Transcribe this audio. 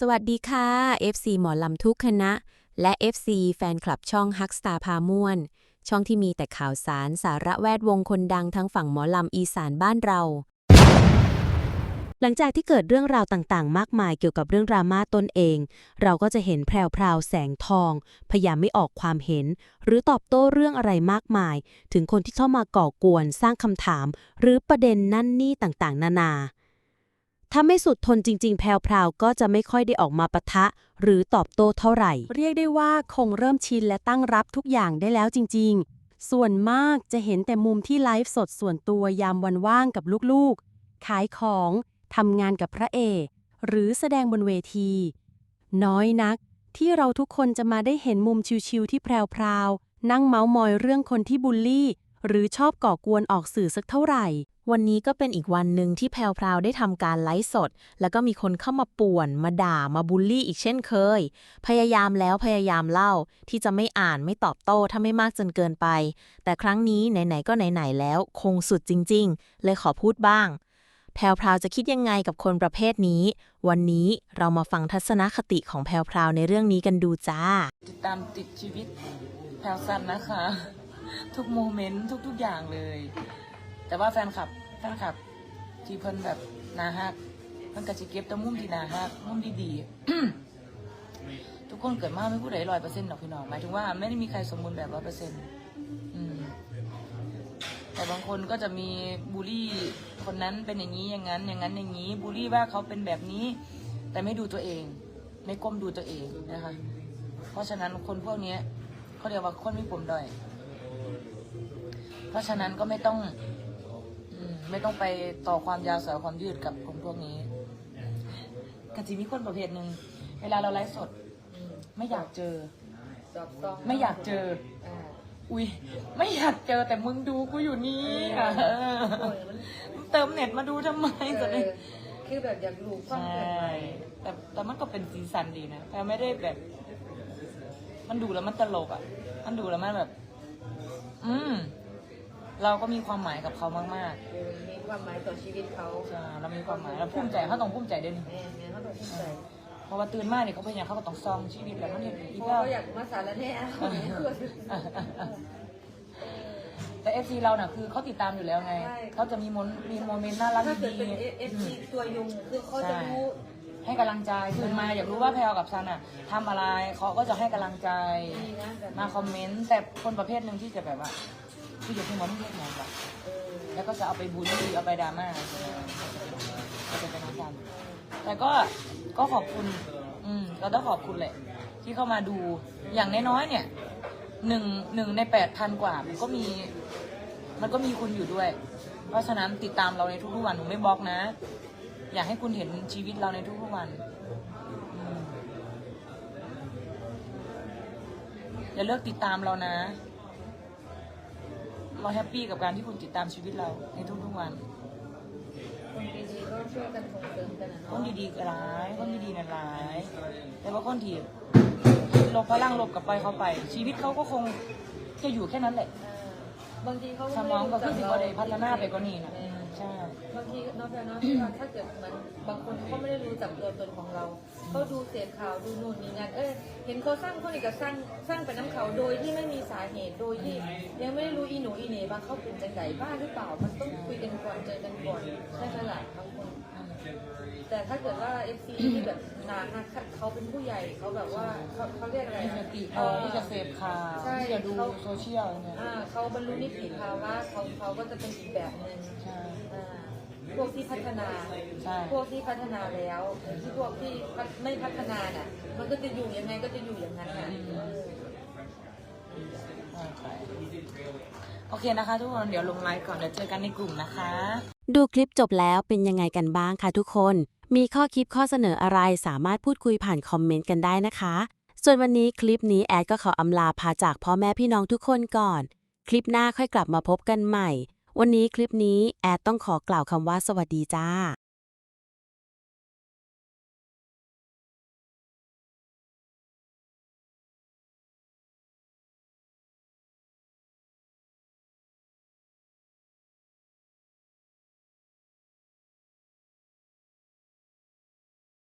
สวัสดีค่ะ FC หมอลำทุกคณะ และ FC แฟนคลับช่องฮักสตาพาม่วน ช่องที่มีแต่ข่าวสารสาระแวดวงคนดังทั้งฝั่งหมอลำอีสานบ้านเรา หลังจากที่เกิดเรื่องราวต่างๆ มากมายเกี่ยวกับเรื่องดราม่าตนเอง เราก็จะเห็นแพรวๆแสงทอง พยายามไม่ออกความเห็น หรือตอบโต้เรื่องอะไรมากมาย ถึงคนที่เข้ามาก่อกวนสร้างคำถาม หรือประเด็นนั่นนี่ต่างๆ นานา ถ้าไม่สุดทนจริง ๆ แพรวๆก็จะไม่ค่อยได้ออกมาปะทะ หรือตอบโต้เท่าไหร่ เรียกได้ว่าคงเริ่มชินและตั้งรับทุกอย่างได้แล้วจริง ๆ ส่วนมากจะเห็นแต่มุมที่ไลฟ์สดส่วนตัวยามวันว่างกับลูกๆ ขายของทำงานกับพระเอกหรือแสดงบนเวที น้อยนัก ที่เราทุกคนจะมาได้เห็นมุมชิวๆที่แพรวๆนั่งเมาส์มอยเรื่องคนที่บูลลี่ หรือชอบก่อกวนออกสื่อสักเท่าไหร่ วันนี้ก็เป็นอีกวันหนึ่งที่แพรวพราวได้ทำการไลฟ์สด แล้วก็มีคนเข้ามาป่วน มาด่ามาบูลลี่อีกเช่นเคย พยายามแล้วพยายามเล่าที่จะไม่อ่านไม่ตอบโต้ถ้าไม่มากจนเกินไป แต่ครั้งนี้ไหนๆก็ไหนๆแล้ว คงสุดจริง ๆ เลยขอพูดบ้าง แพรวพราวจะคิดยังไงกับคนประเภทนี้ วันนี้เรามาฟังทัศนคติของแพรวพราวในเรื่องนี้กันดูจ้า ติดตามติดชีวิตแพลวซันนะคะ ทุกโมเมนต์ทุกๆอย่างเลย แต่ว่าแฟนคลับแฟนคลับ ที่เพิ่นแบบนาฮักเพิ่นก็สิเก็บแต่มุมที่นาฮักมุมดีๆ ทุกคนเกิดมาไม่ผู้ใดร้อยเปอร์เซ็นต์หรอกพี่น้องหมายถึงว่าไม่ได้มีใครสมบูรณ์แบบร้อยเปอร์เซ็นต์แต่บางคนก็จะมีบูลลี่คนนั้นเป็นอย่างนี้อย่างนั้น อย่างนั้นอย่างนี้บูลลี่ว่าเขาเป็นแบบนี้ แต่ไม่ดูตัวเอง ไม่ก้มดูตัวเองนะคะ เพราะฉะนั้นคนพวกนี้เขาเรียกว่าคนมีผมด้อย เพราะฉะนั้นก็ไม่ต้อง ไม่ต้องไปต่อความยาวสาวความยืดกับคนพวกนี้กจะมีคนประเภทหนึ่งเวลาเราไลฟ์สด ไม่อยากเจอไม่อยากเจออุ้ยไม่อยากเจอแต่มึงดูกูอยู่นี่อะเออเติมเน็ตมาดูทำไมจะได้คือแบบอยากรู้ความใช่เกิดใหม่แต่แต่มันก็เป็นสีสันดีนะ แต่ไม่ได้แบบ มันดูแล้วมันตลกอะ มันดูแล้วมันแบบ อืม เราก็มีความหมายกับเขามากเออมีความหมายต่อชีวิตเขาๆใช่เรามีความหมายเราภูมิใจเขาต้องภูมิใจด้วยนี่แม่แม่เขาต้องภูมิใจเพราะว่าตื่นมาเนี่ยเขาเป็นอย่างเขาก็ต้องซองชีวิตแล้วมันเห็นอีเพกราะแล้วเขาอยากมาสารแหน่เขาเนี่ยคือแต่เอฟซีเราน่ะคือเขาติดตามอยู่แล้วไงเขาจะมีมนมีโมเมนต์น่ารักถ้าเกิดดีเป็นเอฟซีตัวยุงคือเขาจะรู้ให้กำลังใจตื่นมาอยากรู้ว่าแพลวกับซันอะทำอะไรเขาก็จะให้กำลังใจดีนะแบบมาคอมเมนต์แต่คนประเภทหนึ่งที่จะแบบว่า ที่จะพูดว่าไม่เรียกงวะเออแล้วก็จะเอาไปบูลลี่เอาไปดราม่าก็จะเป็นน้องกันแต่ก็ก็ขอบคุณ อืมเราต้องขอบคุณแหละ ที่เข้ามาดูอย่างน้อยๆเนี่ยหนึ่งหนึ่งในแปดพันกว่า มันก็มี มันก็มีคุณอยู่ด้วย เพราะฉะนั้นติดตามเราในทุกๆวันหนูไม่บล็อกนะ อยากให้คุณเห็นชีวิตเราในทุกๆวันออย่าเลิกติดตามเรานะ เราแฮปปี้กับการที่คุณติดตามชีวิตเราในทุกๆวัน คนดีๆก็ช่วยกันส่งเสริมกันนะคนเนาะดีๆก็ร้าย คนดีๆนั่นร้าย แต่ว่าคนที่ลบพลังลบกลับไปเขาไป ชีวิตเขาก็คงจะอยู่แค่นั้นแหละ เออบางทีเขาสมองก็คือสิบว่าได้พัฒนาไปกว่านี้นะ เออ ใช่ บางทีนอกจากนั้นที่ว่าถ้าเกิดมันบางคนเขาไม่ได้รู้จักตัวตนของเราเขาดูเสพข่าวดูนู่นนี่นั่นเออเห็นเขาสร้างคนอีกก็สร้างสร้างไปน้ำเขาโดยที่ไม่มีสาเหตุโดยที่ยังไม่ได้รู้อีหนูอีเหน่บางเขาเป็นจังไดบ้าหรือเปล่า มันต้องคุยกันก่อนเจอกันก่อนใช่ไหมล่ะบางคนแต่ถ้าเกิดว่าเอฟซีที่แบบนานนะเขาเป็นผู้ใหญ่เขาแบบว่าเขาเขาเรียกอะไรมีสนะติพอที่จะเสพข่าวใช่ที่จะดูโซเชียลเนี่ยอ่าเขาบรรลุนิติภาวะเขาเขาก็จะเป็นอีกแบบหนึ่งใช่อ่าพวกที่พัฒนา ใช่ พวกที่พัฒนาแล้วที่พวกที่ไม่พัฒนาน่ะ มันก็จะอยู่ยังไงก็จะอยู่อย่างนั้นน่ะเออ โอเคโอเคนะคะ ทุกคนเดี๋ยวลงไลฟ์ก่อนเดี๋ยวเจอกันในกลุ่มนะคะ ดูคลิปจบแล้วเป็นยังไงกันบ้างคะทุกคน มีข้อคิดข้อเสนออะไรสามารถพูดคุยผ่านคอมเมนต์กันได้นะคะ ส่วนวันนี้คลิปนี้แอดก็ขออำลาพาจากพ่อแม่พี่น้องทุกคนก่อน คลิปหน้าค่อยกลับมาพบกันใหม่ วันนี้คลิปนี้แอดต้องขอกล่าวคำว่าสวัสดีจ้า